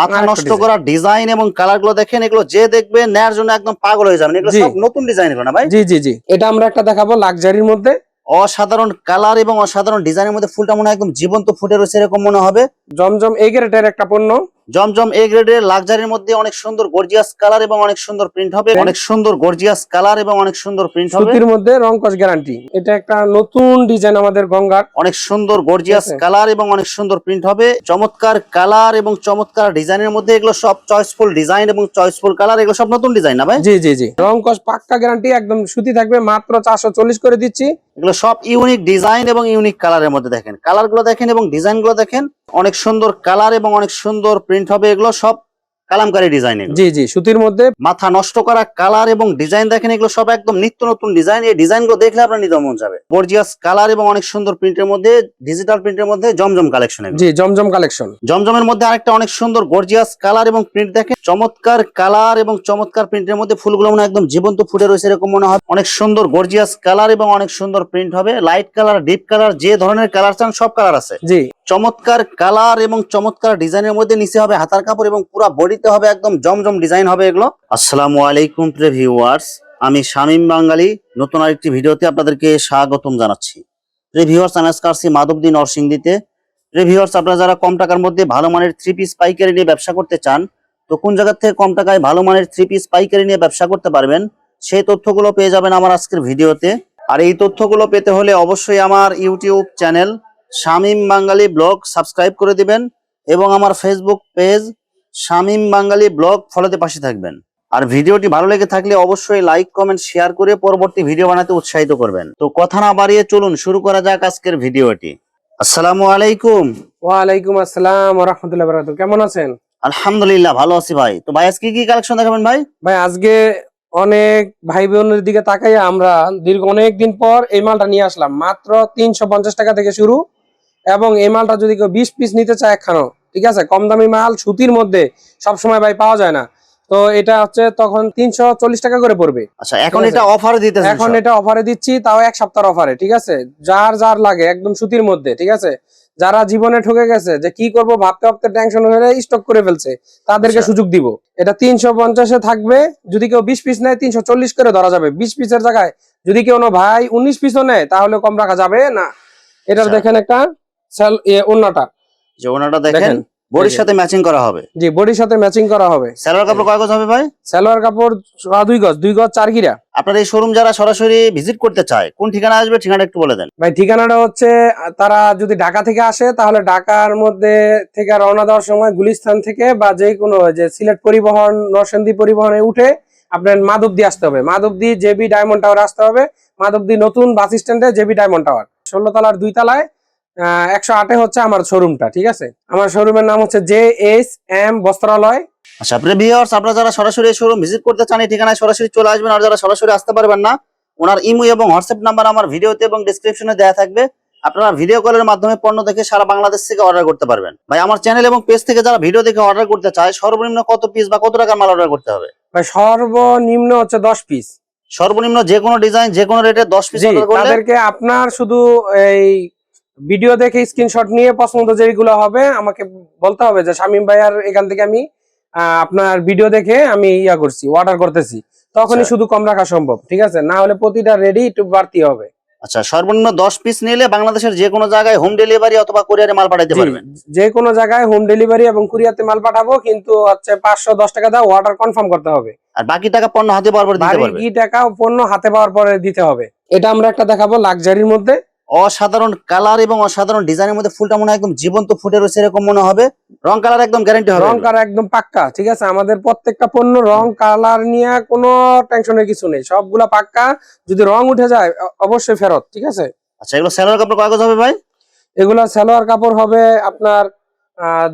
মাথা নষ্ট করা ডিজাইন এবং কালারগুলো দেখেন এগুলো যে দেখবে নেয়ার জন্য একদম পাগল হয়ে যাবেন। এগুলো সব নতুন ডিজাইন এগুলো না ভাই? জি জি জি। এটা আমরা একটা দেখাবো লাক্সারির মধ্যে। অসাধারণ কালার এবং অসাধারণ ডিজাইনের মধ্যে ফুলটা মনে হয় একদম জীবন্ত ফুটে রয়েছে এরকম মনে হবে। জমজম এই গ্রেটের একটা পণ্য। জমজম এ গ্রেডের লাক্সারির মধ্যে অনেক সুন্দর গর্জিয়াস কালার এবং অনেক সুন্দর প্রিন্ট হবে। অনেক সুন্দর গর্জিয়াস কালার এবং অনেক সুন্দর প্রিন্ট হবে। সুতির মধ্যে রংকশ গ্যারান্টি এটা একটা নতুন ডিজাইন আমাদের গঙ্গার। অনেক সুন্দর গর্জিয়াস কালার এবং অনেক সুন্দর প্রিন্ট হবে। চমৎকার কালার এবং চমৎকার ডিজাইনের মধ্যে এগুলো সব চয়েসফুল ডিজাইন এবং চয়েসফুল কালার এগুলো সব নতুন ডিজাইন না ভাই? জি জি জি। রংকশ পাক্কা গ্যারান্টি একদম সুতি থাকবে মাত্র চারশো চল্লিশ করে দিচ্ছি। এগুলো সব ইউনিক ডিজাইন এবং ইউনিক কালারের মধ্যে দেখেন। কালারগুলো দেখেন এবং ডিজাইনগুলো দেখেন। অনেক সুন্দর কালার এবং অনেক সুন্দর প্রিন্ট হবে এগুলো সব কালামকারী ডিজাইন জি জি সুতির মধ্যে মাথা নষ্ট করা কালার এবং ডিজাইন দেখেন এগুলো সব একদম নিত্য নতুন ডিজাইন এই ডিজাইনগুলো দেখলে আপনার নিতে মন যাবে। গর্জিয়াস কালার এবং অনেক সুন্দর প্রিন্টের মধ্যে ডিজিটাল প্রিন্টের মধ্যে জমজম কালেকশন জি জমজম কালেকশন জমজমের মধ্যে আরেকটা অনেক সুন্দর গর্জিয়াস কালার এবং প্রিন্ট দেখেন। চমৎকার কালার এবং চমৎকার প্রিন্টের মধ্যে ফুলগুলো মনে একদম জীবন্ত ফুটে রয়েছে এরকম মনে হয়। অনেক সুন্দর গর্জিয়াস কালার এবং অনেক সুন্দর প্রিন্ট হবে। লাইট কালার ডিপ কালার যে ধরনের কালার চান সব কালার আছে। জি। চমৎকার কালার এবং চমৎকার ডিজাইনের মধ্যে নিচে হবে হাতার কাপড় এবং পুরো বডিতে হবে, একদম জমজম ডিজাইন হবে এগুলো। আসসালামু আলাইকুম প্রে ভিউয়ার্স আমি শামীম বাঙালি, নতুন আরেকটি ভিডিওতে আপনাদেরকে স্বাগতম জানাচ্ছি। প্রে ভিউয়ার্স আমি মাধবদী নরসিংদীতে। প্রে ভিউয়ার্স আপনারা যারা কম টাকার মধ্যে ভালো মানের থ্রি পিস পাইকারি নিয়ে ব্যবসা করতে চান, তো কোন জায়গার থেকে কম টাকায় ভালো মানের থ্রি পিস পাইকারি নিয়ে ব্যবসা করতে পারবেন, সেই তথ্যগুলো পেয়ে যাবেন আমার আজকের ভিডিওতে। আর এই তথ্যগুলো পেতে হলে অবশ্যই আমার YouTube channel Shamim Bangali blog subscribe করে দিবেন এবং আমার Facebook page Shamim Bangali blog ফলোতে পাশে থাকবেন। আর ভিডিওটি ভালো লেগে থাকলে অবশ্যই লাইক কমেন্ট শেয়ার করে পরবর্তী ভিডিও বানাতে উৎসাহিত করবেন। তো কথা না বাড়িয়ে চলুন শুরু করা যাক আজকের ভিডিওটি। আসসালামু আলাইকুম। ওয়ালাইকুম আসসালাম রহমতুল্লাহ বারাকাতুহু। কেমন আছেন? আলহামদুলিল্লাহ ভালো আছি ভাই। তো ভাই আজকে কি কালেকশন দেখাবেন ভাই? ভাই আজকে অনেক ভাই বোনের দিকে তাকাইয়া আমরা দীর্ঘ অনেক দিন পর এই মালটা নিয়ে আসলাম। মাত্র তিনশো পঞ্চাশ টাকা থেকে শুরু এবং এই মালটা যদি কেউ বিশ পিস নিতে চায় একখানো ঠিক আছে? কম দামি মাল সুতির মধ্যে সবসময় ভাই পাওয়া যায় না। তো এটা হচ্ছে তখন তিনশো চল্লিশ টাকা করে পড়বে। আচ্ছা এখন এটা অফার দিতেছেন এখন এটা অফারে দিচ্ছি তাও এক সপ্তাহ অফারে ঠিক আছে? যার যার লাগে একদম সুতির মধ্যে ঠিক আছে? যারা জীবনে ঠকে গেছে যে কি করব ভাবতে ভাবতে টেনশন হয়ে স্টক করে ফেলছে তাদেরকে আচ্ছা। সুযোগ দিব। এটা তিনশো পঞ্চাশে থাকবে যদি কেউ বিশ পিস নেয় তিনশো চল্লিশ করে ধরা যাবে। বিশ পিসের জায়গায় যদি কেউ ভাই উনিশ পিসও নেয় তাহলে কম রাখা যাবে না। এটার আচ্ছা। দেখেন একটা অন্যটা যে ওনাটা দেখেন বডির। সাথে ম্যাচিং করা হবে। জি বডির সাথে ম্যাচিং করা হবে। স্যালোয়ার কাপড় কয় গজ হবে ভাই? সালোয়ার কাপড় দুই গজ দুই গজ চার গিরা। আপনার এই শোরুম যারা সরাসরি ভিজিট করতে চায় কোন ঠিকানা আসবে ঠিকানা একটু বলে দেন। ভাই ঠিকানাটা হচ্ছে তারা যদি ঢাকা থেকে আসে তাহলে ঢাকার মধ্যে থেকে রওনা দেওয়ার সময় গুলিস্তান থেকে বা যে কোনো যে সিলেট পরিবহন নরসিংদী পরিবহনে উঠে আপনার মাধবদী আসতে হবে। মাধবদী জেবি ডায়মন্ড টাওয়ার আসতে হবে। মাধবদী নতুন বাস স্ট্যান্ডে জেবি ডায়মন্ড টাওয়ার। ষোলো তলার দুই তলায় একশো আটে হচ্ছে আমার শোরুমটা ঠিক আছে? আমার শোরুমের নাম হচ্ছে জে এস এম বস্ত্রালয়। আচ্ছা আপনি ভিউয়ার্স আপনারা যারা সরাসরি শোরুম ভিজিট করতে চান এই ঠিকানায় সরাসরি চলে আসবেন। আর যারা সরাসরি আসতে পারবেন না ওনার ইমো এবং হোয়াটসঅ্যাপ নাম্বার আমার ভিডিওতে এবং ডিসক্রিপশনে দেওয়া থাকবে। আপনারা ভিডিও কলের মাধ্যমে পণ্য দেখে সারা বাংলাদেশ থেকে অর্ডার করতে পারবেন। ভাই আমার চ্যানেল এবং পেজ থেকে যারা ভিডিও দেখে অর্ডার করতে চায় সর্বনিম্ন কত পিস বা কত টাকার মাল অর্ডার করতে হবে? ভাই সর্বনিম্ন হচ্ছে দশ পিস সর্বনিম্ন যে কোনো ডিজাইন যে কোনো রেটে দশ পিস অর্ডার করলে তাদেরকে আপনার শুধু এই ভিডিও দেখে স্ক্রিনশট নিয়ে পছন্দ যেগুলো হবে আমাকে বলতে হবে যে শামিম ভাই আর এখান থেকে আমি আপনার ভিডিও দেখে আমি ইয়া করছি অর্ডার করতেছি। তখনই আচ্ছা। শুধু কম রাখা সম্ভব ঠিক আছে? না হলে প্রতিটা রেডি একটু বাড়তি হবে। আচ্ছা সর্বনিম্ন দশ পিস নিলে বাংলাদেশের যে কোনো জায়গায় হোম ডেলিভারি অথবা কোরিয়ারে মাল পাঠাতে পারবেন। যে কোনো জায়গায় হোম ডেলিভারি এবং কুরিয়াতে মাল পাঠাবো কিন্তু হচ্ছে পাঁচশো দশ টাকা দাও অর্ডার কনফার্ম করতে হবে। আর বাকি টাকা পণ্য হাতে পাওয়ার পর দিতে পারবে। কি টাকা পণ্য হাতে পাওয়ার পরে দিতে হবে। এটা আমরা একটা দেখাবো লাক্সারির মধ্যে। অসাধারণ কালার এবং অসাধারণ ডিজাইনের মধ্যে ফুলটা মনে হয় একদম জীবন্ত ফুটে রয়েছে এরকম মনে হবে। রং কালার একদম গ্যারান্টি হবে। রং কালার একদম পাক্কা ঠিক আছে? আমাদের প্রত্যেকটা পণ্য রং কালার নিয়ে কোনো টেনশনের কিছু নেই। সবগুলা পাক্কা। যদি রং উঠে যায় অবশ্যই ফেরত ঠিক আছে? আচ্ছা এগুলো স্যালোয়ার কাপড় কাগজ হবে ভাই? এগুলা সালোয়ার কাপড় হবে আপনার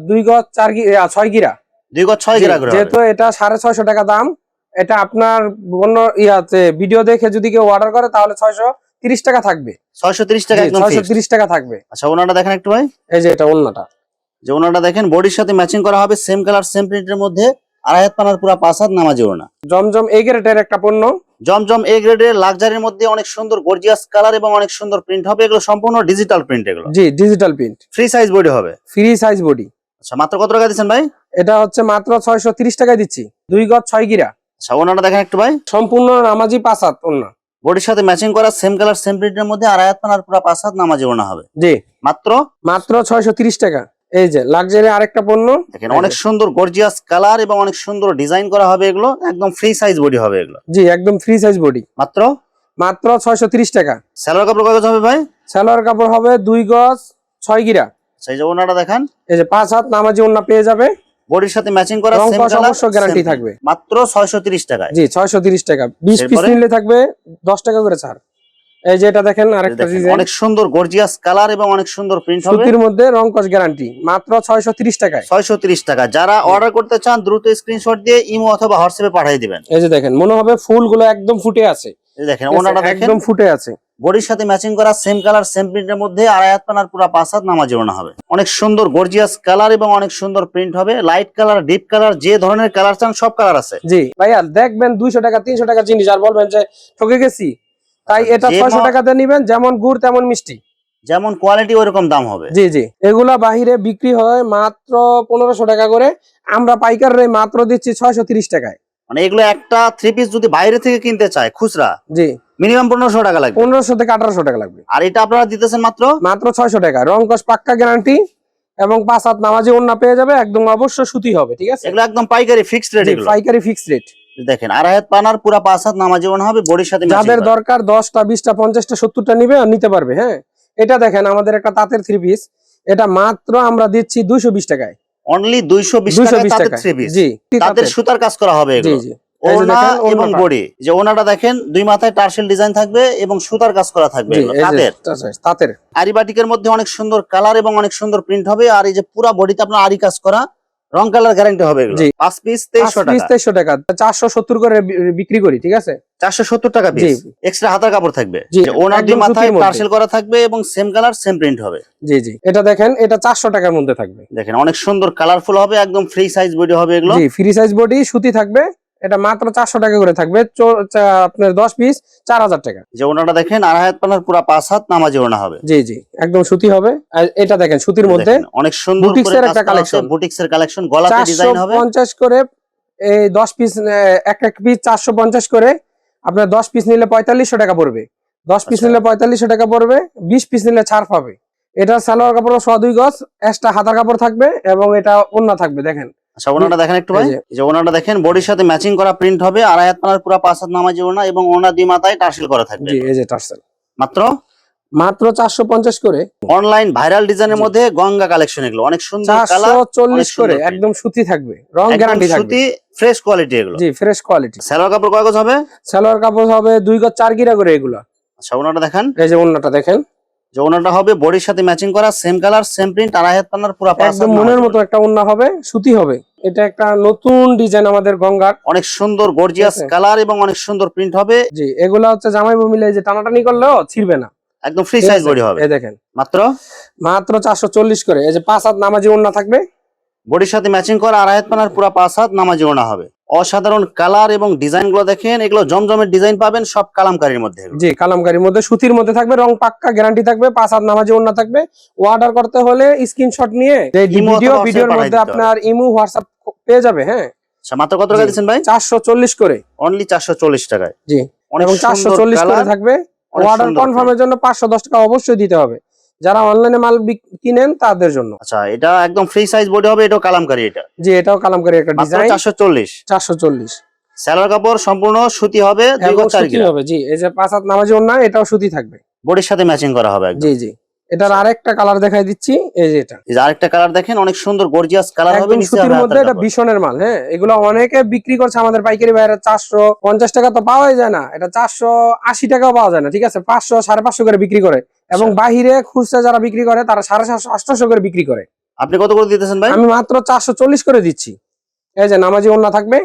দুই গজ চার ছয় গিরা। দুই গজ ছয় গিরা করে যেহেতু এটা সাড়ে ছয়শো টাকা দাম এটা আপনার অন্য ইয়াতে ভিডিও দেখে যদি কেউ অর্ডার করে তাহলে ছয়শো তিরিশ টাকা থাকবে। ছয়শো তিরিশ টাকা ছয়শো। তিরিশ টাকা থাকবে। আচ্ছা ওনাটা দেখেন একটু ভাই। এই যে এটা অন্যটা যে ওনাটা দেখেন বডির সাথে ম্যাচিং করা হবে সেম কালার সেম প্রিন্টের মধ্যে আড়াই হাত পানার পুরো পাঁচ হাত নামাজি ওনা জমজম এই গ্রেটের একটা পণ্য। জমজম এ গ্রেডের লাক্সারির মধ্যে অনেক সুন্দর গর্জিয়াস কালার এবং অনেক সুন্দর প্রিন্ট হবে। এগুলো সম্পূর্ণ ডিজিটাল প্রিন্ট এগুলো। জি digital print free size body হবে। ফ্রি সাইজ বডি আচ্ছা মাত্র কত টাকা দিচ্ছেন ভাই? এটা হচ্ছে মাত্র ছয়শো তিরিশ টাকায় দিচ্ছি। দুই গজ ছয় গিরা। আচ্ছা ওনাটা দেখেন একটু ভাই। সম্পূর্ণ নামাজি পাসাত ওনা বডির সাথে ম্যাচিং করা সেম কালার সেম প্রিন্টের মধ্যে আড়াই হাত পানার পুরো পাঁচ হাত নামাজি ওনা হবে। জি। মাত্র? মাত্র ছয়শো টাকা। এই যে লাক্সারি আরেকটা পণ্য। দেখেন অনেক সুন্দর গর্জিয়াস কালার এবং অনেক সুন্দর ডিজাইন করা হবে এগুলো। একদম ফ্রি সাইজ বডি হবে এগুলো। জি একদম ফ্রি সাইজ বডি মাত্র? মাত্র ছয়শো টাকা। স্যালোয়ার কাপড় কত হবে ভাই? সালোয়ার কাপড় হবে দুই গজ ছয় গিরা। সেই যে ওনাটা দেখান। এই যে পাঁচ হাত নামাজি ওনা পেয়ে যাবে। বডির সাথে ম্যাচিং করা সেম কালার গ্যারান্টি থাকবে। মাত্র ছয়শো তিরিশ টাকায়। জি ছয়শো তিরিশ টাকা। বিশ পিস নিলে থাকবে দশ টাকা করে ছাড়। এই যে এটা দেখেন আরেকটা ডিজাইন অনেক সুন্দর গর্জিয়াস কালার এবং অনেক সুন্দর প্রিন্ট হবে। সুতির মধ্যে রং কস গ্যারান্টি মাত্র ছয়শো তিরিশ টাকায়। ছয়শো তিরিশ টাকা। যারা অর্ডার করতে চান দ্রুত স্ক্রিনশট দিয়ে ইমো অথবা হোয়াটসঅ্যাপে পাঠিয়ে দিবেন। এই যে দেখেন মনে হবে ফুলগুলো একদম ফুটে আছে। এই দেখেন ওনাটা দেখেন। একদম ফুটে আছে। বডির সাথে ম্যাচিং করা সেম কালার সেম প্রিন্টের মধ্যে আড়াই হাত পানার পুরো পাঁচ হাত নামাজি হবে। অনেক সুন্দর গর্জিয়াস কালার এবং অনেক সুন্দর প্রিন্ট হবে। লাইট কালার ডিপ কালার যে ধরনের কালার চান সব কালার আছে। জি ভাইয়া দেখবেন দুইশো টাকা তিনশো টাকা জিনিস আর বলবেন যে ঠকে গেছি। তাই এটা ছয়শো টাকাতে নিবেন যেমন গুড় তেমন মিষ্টি। যেমন কোয়ালিটি ওইরকম দাম হবে। জি জি। এগুলা বাহিরে বিক্রি হয় মাত্র পনেরোশো টাকা করে। আমরা পাইকার রে মাত্র দিচ্ছি ছয়শো তিরিশ টাকায়। মানে এগুলো একটা থ্রি পিস যদি বাইরে থেকে কিনতে চায় খুচরা জি। মিনিমাম পনেরোশো টাকা লাগবে। পনেরোশো থেকে আঠারোশো টাকা লাগবে। আর এটা আপনারা দিতেছেন মাত্র? মাত্র ছয়শো টাকা। রং কস পাক্কা গ্যারান্টি এবং পাঁচ হাত নামাজি অন্য পেয়ে যাবে একদম অবশ্য সুতি হবে ঠিক আছে? এগুলো একদম পাইকারি ফিক্সড রেট পাইকারি ফিক্সড রেট দেখেন আড়াই হাত পানার পুরো পাঁচ হাত নামাজি ওনা হবে বডির সাথে যাদের দরকার দশটা বিশটা পঞ্চাশটা সত্তরটা নিবে আর নিতে পারবে হ্যাঁ? এটা দেখেন আমাদের একটা তাঁতের থ্রি পিস এটা মাত্র আমরা দিচ্ছি দুইশো বিশ টাকায়। অনলি দুইশো টাকা তাদের থ্রি পিস তাদের সুতার কাজ করা হবে এগুলো। ওনা এবং। বডি। যে ওনাটা দেখেন দুই মাথায় টার্সেল ডিজাইন থাকবে এবং সুতার কাজ করা থাকবে তাদের তাঁতের। আরিবাটিকের মধ্যে অনেক সুন্দর কালার এবং অনেক সুন্দর প্রিন্ট হবে আর এই যে পুরা বডিতে আপনার আরি কাজ করা রং কালার গ্যারান্টি হবে জি। পাঁচ পিস তেইশশো পিস তেইশশো টাকা। চারশো সত্তর করে বিক্রি করি ঠিক আছে? চারশো সত্তর টাকা পিস এক্সট্রা হাতার কাপড় থাকবে। যে ওনার মাথায় পার্সেল করা থাকবে এবং সেম কালার সেম প্রিন্ট হবে। জি জি। এটা দেখেন এটা চারশো টাকার মধ্যে থাকবে। দেখেন অনেক সুন্দর কালারফুল হবে একদম ফ্রি সাইজ বডি হবে এগুলো। ফ্রি সাইজ বডি সুতি থাকবে। এটা মাত্র চারশো টাকা করে থাকবে। আপনার দশ পিস চার হাজার টাকা। যে ওনাটা দেখেন আড়াই হাত পানার পুরো পাঁচ হাত নামাজি ওনা হবে। জি জি একদম সুতি হবে। এটা দেখেন সুতির মধ্যে অনেক সুন্দর বুটিক্সের একটা collection। বুটিক্স এর কালেকশন গলাতে চারশো ডিজাইন হবে। পঞ্চাশ করে এই দশ পিস এক এক পিস চারশো পঞ্চাশ করে আপনার দশ পিস নিলে পঁয়তাল্লিশশো টাকা পড়বে। দশ পিস আচ্ছা। নিলে পঁয়তাল্লিশশো টাকা পড়বে বিশ পিস নিলে ছাড় পাবে। এটা সালোয়ার কাপড় ছ দুই গজ এক্সট্রা হাতার কাপড় থাকবে এবং এটা অন্য থাকবে দেখেন। আচ্ছা ওনাটা দেখেন একটু ভাই। এই যে। ওনাটা দেখেন বডির সাথে ম্যাচিং করা প্রিন্ট হবে আড়াই হাত পানার পুরো পাঁচ হাত নামাজি ওনা এবং ওনা দুই মাথায় টার্সেল করা থাকবে। জি এই যে টার্সেল। মাত্র? মাত্র চারশো পঞ্চাশ করে। অনলাইন ভাইরাল ডিজাইনের মধ্যে গঙ্গা কালেকশন এগুলো অনেক সুন্দর চারশো কালার চল্লিশ করে একদম সুতি থাকবে রং গ্যারান্টি থাকবে। সুতি ফ্রেশ কোয়ালিটি এগুলো। জি ফ্রেশ কোয়ালিটি সালোয়ার কাপড় কয় গজ হবে? সালোয়ার কাপড় হবে দুই গজ চার গিরা করে এগুলা। আচ্ছা ওনাটা দেখেন। এই যে অন্যটা দেখেন। যে ওনাটা হবে বডির সাথে ম্যাচিং করা সেম কালার সেম প্রিন্ট আড়াই হাত পানার পুরো একদম মনের মতো একটা ওন্না হবে সুতি হবে। এটা একটা নতুন ডিজাইন আমাদের গঙ্গার। অনেক সুন্দর গর্জিয়াস কালার এবং অনেক সুন্দর প্রিন্ট হবে। জি এগুলা হচ্ছে জামাই মিলে যে টানাটানি করলেও ছিড়বে না। একদম ফ্রি সাইজ বডি হবে। এই দেখেন। মাত্র? মাত্র চারশো চল্লিশ করে। এই যে পাঁচ হাত নামাজি ওন্না থাকবে। বডির সাথে ম্যাচিং করা আড়াই হাত পানার পুরো পাঁচ হাত নামাজি ওড়না হবে। অসাধারণ কালার এবং ডিজাইনগুলো দেখেন এগুলো জমজমের ডিজাইন পাবেন সব কালামকারীর মধ্যে। জি কালামকারির মধ্যে সুতির মধ্যে থাকবে রং পাক্কা গ্যারান্টি থাকবে পাঁচ হাত নামাজি ওন্না থাকবে। অর্ডার করতে হলে স্ক্রিনশট নিয়ে ভিডিও ভিডিওর মধ্যে আপনার ইমো হোয়াটসঅ্যাপ পেয়ে যাবে হ্যাঁ? আচ্ছা মাত্র কত টাকা। দিচ্ছেন ভাই? চারশো চল্লিশ করে। অনলি চারশো চল্লিশ টাকায়। জি অনেক এবং চারশো চল্লিশ করে থাকবে। অর্ডার কনফার্মের জন্য পাঁচশো দশ টাকা অবশ্যই দিতে হবে। যারা অনলাইনে মাল কিনেন তাদের জন্য। আচ্ছা এটা একদম ফ্রি সাইজ বডি হবে এটাও কালামকারী এটা? জি এটাও কালামকারি একটা ডিজাইন চারশো চল্লিশ। চারশো কাপড় সম্পূর্ণ সুতি হবে সুতি গিরা হবে জি এই যে পাঁচ হাত নামাজি ওন্না এটাও সুতি থাকবে। বডির সাথে ম্যাচিং করা হবে একদম। জি জি। এটার আরেকটা কালার দেখাই দিচ্ছি এই যে এটা। এই আরেকটা কালার দেখেন অনেক সুন্দর গর্জিয়াস কালার হবে সুতির মধ্যে এটা। ভীষণের মাল হ্যাঁ এগুলো অনেকে বিক্রি করছে আমাদের পাইকারি বাইরে চারশো পঞ্চাশ টাকা তো পাওয়াই যায় না এটা চারশো আশি টাকাও পাওয়া যায় না ঠিক আছে? পাঁচশো সাড়ে পাঁচশো করে বিক্রি করে। এবং আচ্ছা। বাহিরে খুচরা যারা বিক্রি করে তারা সাড়ে সাতশো আটশো করে বিক্রি করে। আপনি কত করে দিতেছেন ভাই? আমি মাত্র চারশো চল্লিশ করে দিচ্ছি। এই যে নামাজি ওন্না থাকবে।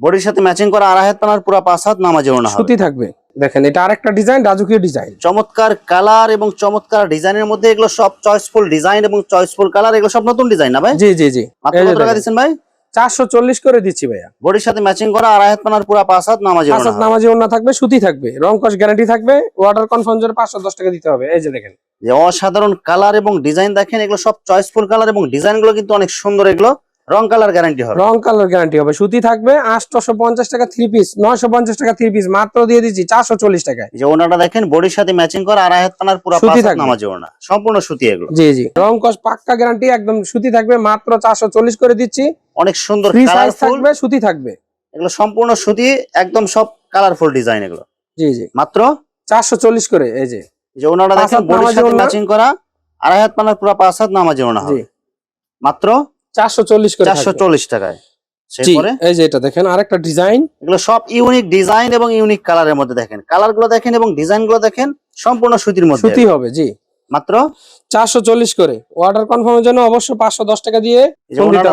বডির সাথে ম্যাচিং করা আড়াই হাত পানার পুরো পাঁচ হাত নামাজি হবে। সুতি থাকবে। দেখেন এটা আরেকটা ডিজাইন রাজকীয় ডিজাইন চমৎকার কালার এবং চমৎকার ডিজাইনের মধ্যে এগুলো সব চয়েসফুল ডিজাইন এবং চয়েসফুল কালার এগুলো সব নতুন ডিজাইন না ভাই? জি জি জি। যে কত টাকা। দিচ্ছেন ভাই? চারশো চল্লিশ করে দিচ্ছি ভাইয়া। বডির সাথে ম্যাচিং করা আড়াই হাত পানার পুরা পাঁচ হাত নামাজি পাঁচ হাত নামাজি ওনা থাকবে সুতি থাকবে রং কস গ্যারান্টি থাকবে ওয়াটার কনফার্ম জন্য পাঁচশো দশ টাকা দিতে হবে। এই যে দেখেন। যে অসাধারণ কালার এবং ডিজাইন দেখেন এগুলো সব চয়েসফুল কালার এবং ডিজাইনগুলো কিন্তু অনেক সুন্দর এগুলো। রং কালার গ্যারান্টি হবে। রং কালার গ্যারান্টি হবে। সুতি থাকবে আটশো পঞ্চাশ টাকা থ্রি পিস নয়শো পঞ্চাশ টাকা থ্রি পিস মাত্র দিয়ে দিচ্ছি চারশো চল্লিশ টাকায় যে ওনাটা দেখেন বডির সাথে ম্যাচিং করা আড়াই হাত পানার পুরা সুতি থাকবে। নামাজি ওনা। সম্পূর্ণ সুতি এগুলো। জি জি। রং কস পাক্কা গ্যারান্টি একদম সুতি থাকবে মাত্র চারশো চল্লিশ করে দিচ্ছি। অনেক সুন্দর সাইজ থাকবে সুতি থাকবে। এগুলো সম্পূর্ণ সুতি একদম সব কালারফুল ডিজাইন এগুলো। জি জি। মাত্র? চারশো চল্লিশ করে এই যে। যে ওনাটা দেখেন বডির সাথে ম্যাচিং করা আড়াই হাত পানার পুরা পাঁচ হাত নামাজি ওনা হবে। মাত্র? চারশো চল্লিশ চারশো চল্লিশ টাকায়। এই যে এটা দেখেন আরেকটা ডিজাইন। এগুলো সব ইউনিক ডিজাইন এবং ইউনিক কালারের মধ্যে দেখেন। কালারগুলো দেখেন এবং ডিজাইনগুলো দেখেন সম্পূর্ণ সুতির মধ্যে। সুতি হবে জি। মাত্র? চারশো চল্লিশ করে। অর্ডার কনফার্মের জন্য অবশ্যই পাঁচশো দশ টাকা দিয়ে।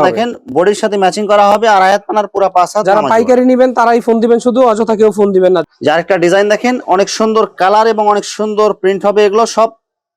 দেখেন বডির সাথে ম্যাচিং করা হবে আর আয়াত পানার পুরা পাঁচ যারা পাইকারি নিবেন তারাই ফোন দিবেন শুধু অযথা কেউ ফোন দিবেন না। যে আরেকটা ডিজাইন দেখেন অনেক সুন্দর কালার এবং অনেক সুন্দর প্রিন্ট হবে এগুলো সব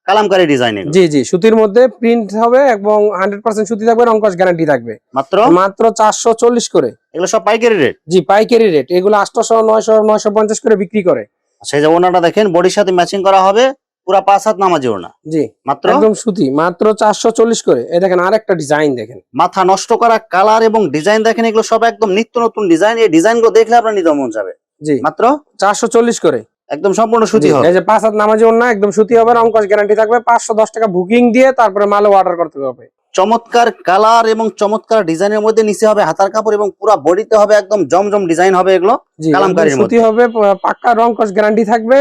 কালামকারী ডিজাইন জি জি সুতির মধ্যে প্রিন্ট হবে এবং হান্ড্রেড পার্সেন্ট সুতি থাকবে রংকশ গ্যারান্টি থাকবে। মাত্র? মাত্র চারশো চল্লিশ করে। এগুলো সব পাইকারি রেট জি পাইকারি রেট এগুলো আটশো নয়শো নয়শো পঞ্চাশ করে বিক্রি করে। সেই যে ওনাটা দেখেন বডির সাথে ম্যাচিং করা হবে পুরা পাঁচ হাত নামাজি ওনা জি মাত্র? একদম সুতি মাত্র চারশো চল্লিশ করে। এই দেখেন আরেকটা ডিজাইন দেখেন। মাথা নষ্ট করা কালার এবং ডিজাইন দেখেন এগুলো সব একদম নিত্য নতুন ডিজাইন এই ডিজাইনগুলো দেখলে আপনার নিতে মন যাবে। জি। মাত্র? চারশো চল্লিশ করে। একদম সম্পূর্ণ সুতি হবে। এই যে পাঁচ হাত নামাজি না একদম সুতি হবে রংকশ গ্যারান্টি থাকবে। পাঁচশো দশ টাকা বুকিং দিয়ে তারপরে মালে অর্ডার করতে হবে। চমৎকার কালার এবং চমৎকার ডিজাইনের মধ্যে নিচে হবে হাতার কাপড় এবং পুরা বডিতে হবে একদম জমজম ডিজাইন হবে এগুলো কালামকারীর সুতি হবে পাক্কা রংকশ গ্যারান্টি থাকবে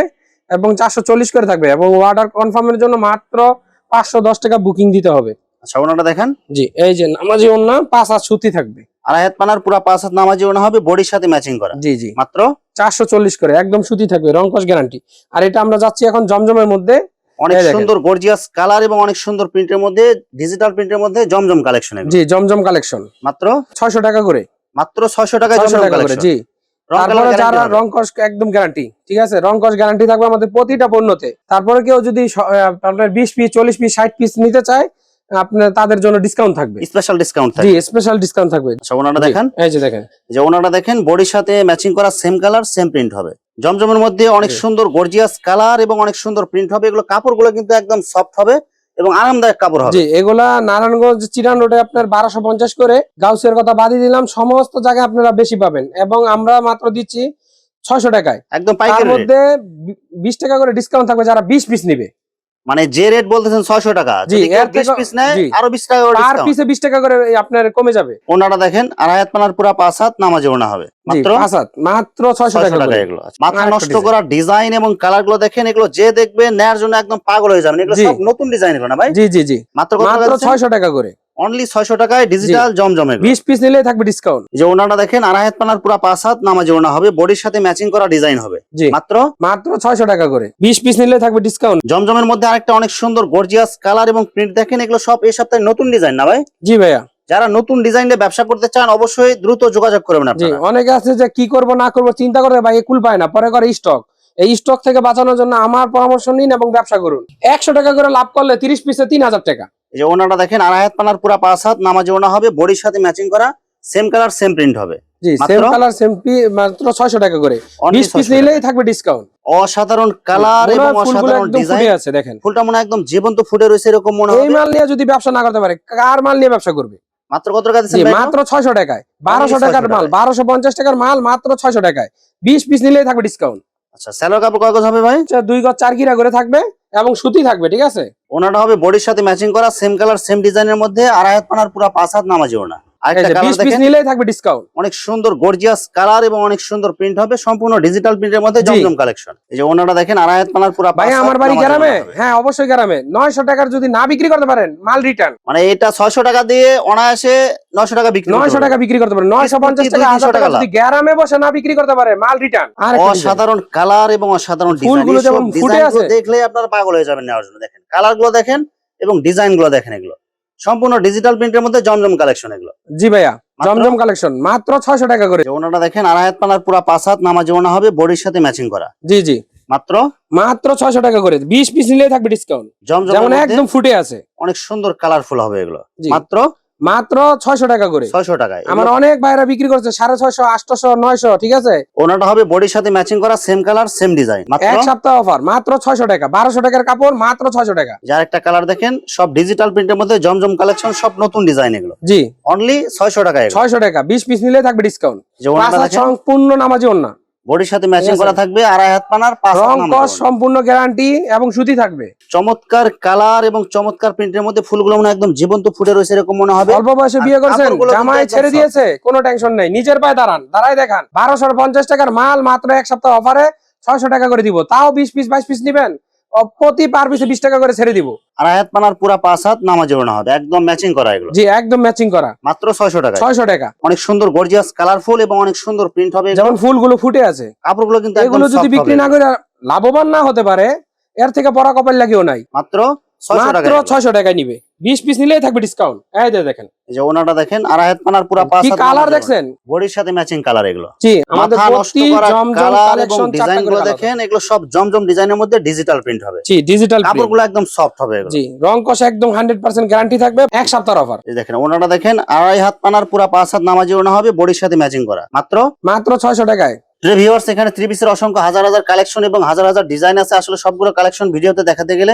এবং চারশো চল্লিশ করে থাকবে। এবং অর্ডার কনফার্মের জন্য মাত্র পাঁচশো দশ টাকা বুকিং দিতে হবে। আচ্ছা ওনাটা দেখেন। জি এই যে নামাজি ওন্না পাঁচ হাত সুতি থাকবে। আড়াই হাত পানার পুরা পাঁচ হাত নামাজি ওনা হবে বডির সাথে ম্যাচিং করা। জি জি। মাত্র? চারশো চল্লিশ করে একদম সুতি থাকবে রংকশ গ্যারান্টি আর এটা আমরা যাচ্ছি এখন জমজমের মধ্যে। অনেক সুন্দর গর্জিয়াস কালার এবং অনেক সুন্দর প্রিন্টের মধ্যে ডিজিটাল প্রিন্টের মধ্যে জমজম কালেকশন জি জমজম কালেকশন মাত্র? ছয়শো টাকা করে। মাত্র ছয়শো জমজম টাকা করে কালেকশন জি। তারপরে যারা রংকশ একদম গ্যারান্টি ঠিক আছে? রংকশ গ্যারান্টি থাকবে আমাদের প্রতিটা পণ্যতে। তারপরে কেউ যদি আপনার বিশ পিস চল্লিশ পিস ষাট পিস নিতে চায় আপনার তাদের জন্য ডিসকাউন্ট থাকবে। স্পেশাল ডিসকাউন্ট জি থাকে স্পেশাল ডিসকাউন্ট থাকবে। আচ্ছা ওনাটা দেখেন? এই যে দেখেন। যে ওনাটা দেখেন বডির সাথে ম্যাচিং করা সেম কালার সেম প্রিন্ট হবে। জমজমের মধ্যে অনেক সুন্দর গর্জিয়াস কালার এবং অনেক সুন্দর প্রিন্ট হবে। এগুলো কাপড়গুলো কিন্তু একদম সফট হবে এবং আরামদায়ক কাপড় হবে। জি এগুলা নারায়ণগঞ্জ চিরান রোডে আপনার বারোশো পঞ্চাশ করে গাউসের কথা বাদই দিলাম। সমস্ত জায়গায় আপনারা বেশি পাবেন এবং আমরা মাত্র দিচ্ছি ছয়শো টাকায়। একদম তার পাইকারি মধ্যে বিশ টাকা করে ডিসকাউন্ট থাকবে। যারা বিশ পিস নিবে। মানে যে রেট বলতেছেন ছয়শো টাকা জি, যদি কেউ এর 20 থেকে- পিস নেয় আরও বিশ টাকা আর পিসে বিশ টাকা করে আপনার কমে যাবে। ওনাটা দেখেন আর হাত পানার পুরা পাঁচ হাত নামাজে ওনা হবে। মাত্র পাঁচ হাত, মাত্র ছয়শো টাকা এগুলো মাথা নষ্ট করা ডিজাইন এবং কালারগুলো দেখেন এগুলো যে দেখবে নেয়ার জন্য একদম পাগল হয়ে যাবেন। এগুলো সব নতুন ডিজাইন এগুলো না ভাই। জি জি জি। মাত্র ছয়শো টাকা করে। অনলি ছয়শো টাকায় ডিজিটাল জমজম এগুলো বিশ পিস নিলে থাকবে ডিসকাউন্ট যে ওনাটা দেখেন আড়াই হাত পানার পুরা পাঁচ হাত নামাজে ওনা হবে বডির সাথে ম্যাচিং করা ডিজাইন হবে। মাত্র? মাত্র ছয়শো টাকা করে। বিশ পিস নিলে থাকবে ডিসকাউন্ট জমজমের মধ্যে আরেকটা অনেক সুন্দর গর্জিয়াস কালার এবং প্রিন্ট দেখেন এগুলো সব এই সপ্তাহে নতুন ডিজাইন না ভাই? জি ভাইয়া। যারা নতুন ডিজাইনে ব্যবসা করতে চান অবশ্যই দ্রুত যোগাযোগ করবেন আপনারা। অনেকে আছে যে কি করব না করব চিন্তা করে ভাই কুল পায় না পরে করে স্টক এই স্টক থেকে বাঁচানোর জন্য আমার পরামর্শ নিন এবং ব্যবসা করুন। একশো টাকা করে লাভ করলে তিরিশ পিসে তিন হাজার টাকা। এই যে ওনাটা দেখেন আড়াই হাত পানার পুরা পাঁচ হাত নামাজে ওনা হবে বডির সাথে ম্যাচিং করা সেম কালার সেম প্রিন্ট হবে। জি সেম কালার সেম মাত্র ছয়শো টাকা করে। Only বিশ পিস নিলেই থাকবে ডিসকাউন্ট অসাধারণ কালার এবং অসাধারণ ডিজাইন আছে দেখেন। ফুলটা মনে একদম জীবন্ত ফুটে রয়েছে এরকম মনে এই মাল নিয়ে যদি ব্যবসা না করতে পারে কার মাল নিয়ে ব্যবসা করবে? মাত্র কত টাকা দিচ্ছেন ভাই? মাত্র ছয়শো টাকায়। বারোশো টাকার মাল টাকায়। বারোশো পঞ্চাশ টাকার মাল মাত্র ছয়শো টাকায়। বিশ পিস নিলেই থাকবে ডিসকাউন্ট আচ্ছা স্যালোর কাপড় কয় গজ হবে ভাই? দুই গজ চার গিরা করে থাকবে এবং সুতি থাকবে ঠিক আছে? ওনাটা হবে বডির সাথে ম্যাচিং করা সেম কালার সেম ডিজাইনের মধ্যে আড়াই হাত পানার পুরা পাঁচ হাত নামাজি ওনা এই আরেকটা যে কালার বিশ পিস দেখেন। নিলেই থাকবে ডিসকাউন্ট অনেক সুন্দর গর্জিয়াস কালার এবং অনেক সুন্দর প্রিন্ট হবে। সম্পূর্ণ ডিজিটাল প্রিন্টের মধ্যে জমজম কালেকশন এই যে ওনাটা দেখেন আড়াই হাত পানার ভাই আমার বাড়ি গ্রামে? হ্যাঁ অবশ্যই গ্রামে। নয়শো টাকার যদি না বিক্রি করতে পারেন মাল রিটার্ন মানে এটা ছয়শো টাকা দিয়ে অনায়াসে নয়শো টাকা বিক্রি। টাকা বিক্রি করতে পারেন। টাকা টাকা যদি গ্রামে বসে না বিক্রি করতে পারে মাল রিটার্ন আর অসাধারণ কালার এবং অসাধারণ ডিজাইন। দেখলে আপনারা পাগল হয়ে যাবেন নেওয়ার জন্য। দেখেন কালারগুলো দেখেন এবং ডিজাইনগুলো দেখেন এগুলো। সম্পূর্ণ ডিজিটাল প্রিন্টের মধ্যে জমজম কালেকশন এগুলো। জি ভাইয়া? জমজম কালেকশন মাত্র ছয়শো টাকা করে। ওনারা ওনাটা দেখেন আড়াই হাত পানার পুরো পাঁচ হাত নামাজ ওনা হবে বডির সাথে ম্যাচিং করা। জি জি। মাত্র? মাত্র ছয়শো টাকা করে বিশ পিস নিলে থাকবে ডিসকাউন্ট জমজম একদম ফুটে আছে। অনেক সুন্দর কালারফুল হবে এগুলো। মাত্র? মাত্র ছয়শো টাকা করে। ছয়শো টাকায়। আমার অনেক ভাইরা বিক্রি করছে সাড়ে ছয়শো আটশো নয়শো ঠিক আছে? ওনাটা হবে বডির সাথে ম্যাচিং করা সেম কালার সেম ডিজাইন মাত্র? এক সপ্তাহ অফার মাত্র ছয়শো টাকা বারোশো টাকার কাপড় মাত্র ছয়শো টাকা। যার একটা কালার দেখেন সব ডিজিটাল প্রিন্টের মধ্যে জমজম কালেকশন সব নতুন ডিজাইন এগুলো। জি। অনলি ছয়শো টাকায় এগুলো। ছয়শো টাকা বিশ পিস নিলে থাকবে ডিসকাউন্ট সম্পূর্ণ নামাজি ওন্না বডির সাথে ম্যাচিং করা থাকবে আড়াই হাত পানার পাঁচ রং কস সম্পূর্ণ গ্যারান্টি এবং সুতি থাকবে। চমৎকার কালার এবং চমৎকার প্রিন্টের মধ্যে ফুলগুলো মনে একদম জীবন্ত ফুটে রয়েছে এরকম মনে হবে। অল্প বয়সে বিয়ে করেছেন জামাই ছেড়ে দিয়েছে কোনো টেনশন নেই। নিজের পায়ে দাঁড়ান দাঁড়াই দেখান। বারোশো পঞ্চাশ টাকার মাল মাত্র এক সপ্তাহ অফারে ছয়শো টাকা করে দিব। তাও বিশ পিস বাইশ পিস নিবেন? প্রতি পার পিসে বিশ টাকা করে ছেড়ে দিব। আর আয়াত পানার পুরা পাঁচ হাত নামাজ না হবে একদম ম্যাচিং করা এগুলো। জি একদম ম্যাচিং করা। মাত্র ছয়শো টাকা ছয়শো টাকা। অনেক সুন্দর গর্জিয়াস কালারফুল এবং অনেক সুন্দর প্রিন্ট হবে যেমন ফুলগুলো ফুটে আছে। কাপড়গুলো কিন্তু এগুলো যদি বিক্রি না করে লাভবান না হতে পারে এর থেকে পরা কপাল লাগিও নাই। মাত্র মাত্র ছয়শো টাকায় নিবে। বিশ পিস নিলেই থাকবে ডিসকাউন্ট এই যে দেখেন। এই যে ওনাটা দেখেন আড়াই হাত পানার পুরা পাঁচ কি হাত কালার নামাজে বডির সাথে ম্যাচিং কালার এগুলো। জি আমাদের প্রতি জমজম কালেকশন ডিজাইন চারটা গুলো করে দেখেন এগুলো সব জমজম ডিজাইনের মধ্যে ডিজিটাল প্রিন্ট হবে। জি ডিজিটাল কাপড়গুলো একদম সফট হবে এগুলো। জি রং কষ একদম হান্ড্রেড পার্সেন্ট গ্যারান্টি থাকবে এক সপ্তাহ অফার এই দেখেন ওনাটা দেখেন আড়াই হাত পানার পুরা পাঁচ হাত নামাজি ওনা হবে বডির সাথে ম্যাচিং করা। মাত্র? মাত্র ছয়শো টাকায়। ভিউয়ার্স এখানে পিসের অসংখ্য হাজার হাজার কালেকশন এবং হাজার হাজার ডিজাইন আছে। আসলে সবগুলো কালেকশন ভিডিওতে দেখাতে গেলে